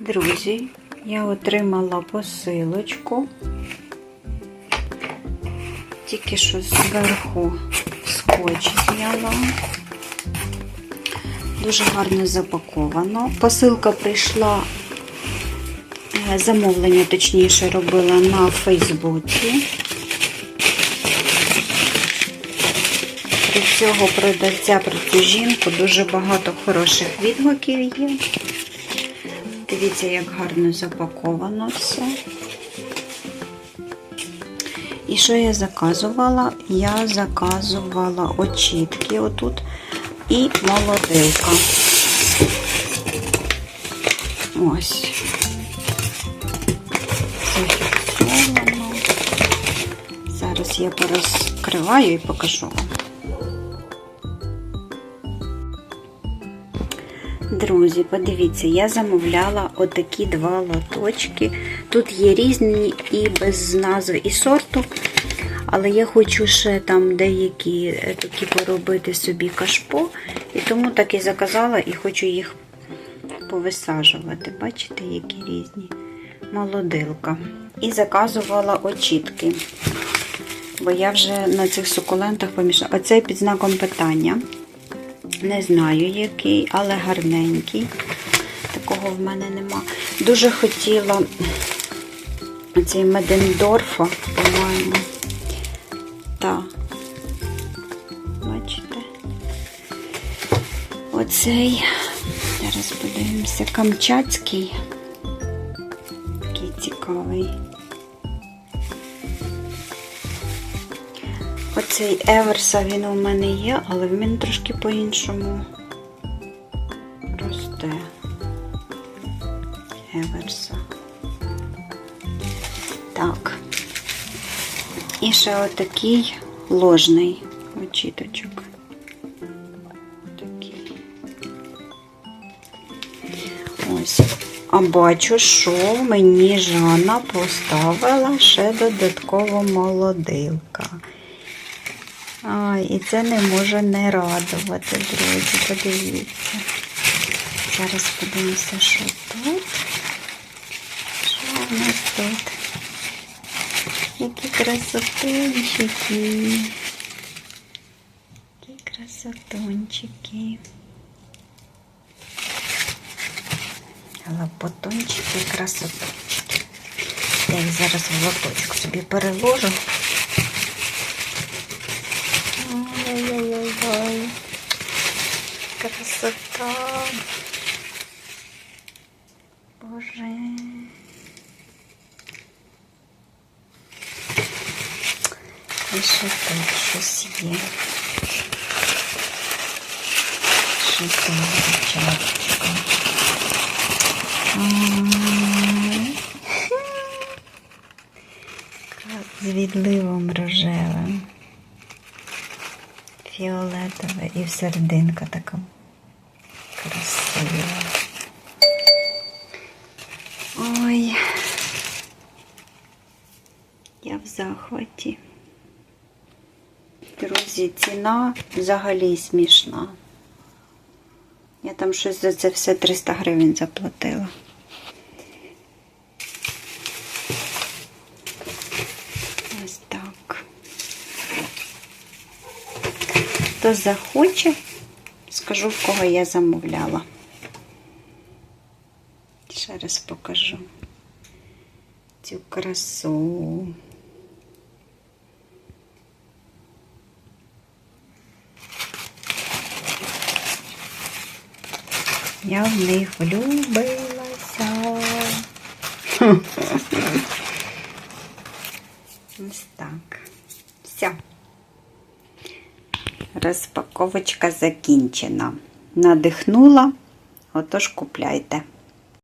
Друзі, я отримала посилочку. Тільки що зверху скотч зняла. Дуже гарно запаковано. Посилка прийшла, е, замовлення, точніше, робила на Фейсбуці. Про цього продавця, про цю жінку дуже багато хороших відгуків є. Дивіться, як гарно запаковано все. І що я заказувала? Я заказувала очітки отут і молодилка. Ось. Зафіксовано. Зараз я порозкриваю і покажу вам. Друзі, подивіться, я замовляла отакі два лоточки. Тут є різні і без назви і сорту. Але я хочу ще там деякі е, такі поробити собі кашпо. І тому так і заказала і хочу їх повисаджувати. Бачите, які різні молодилка. І заказувала очітки. Бо я вже на цих сукулентах помішала. Оцей під знаком питання. Не знаю який, але гарненький. Такого в мене нема. Дуже хотіла цей Медендорфа, по-моєму. Так. Бачите? Оцей, зараз подивимося, Камчатський. Такий цікавий. Оцей Еверса він у мене є, але він трошки по-іншому росте. Еверса. Так. І ще отакий ложний очіточок. Ось. А бачу, що мені Жанна поставила ще додатково молодилка. Ай, і це не може не радувати, друзі, подивіться. Зараз подивимося, що тут. Що в нас тут? Які красотунчики. Які красотунчики. Лапотончики, красотончики. Я їх зараз в лоточок собі переложу. Красота. Боже. І ще щось є. Що тут, дівчаточка? З відливом фіолетове і серединка така красива. Ой, я в захваті. Друзі, ціна взагалі смішна. Я там щось за це все 300 гривень заплатила. Ось так. Хто захоче, скажу, в кого я замовляла. Ще раз покажу цю красу. Я в них влюбилася. Ось так. Все. Розпаковочка закінчена. Надихнула, отож купляйте.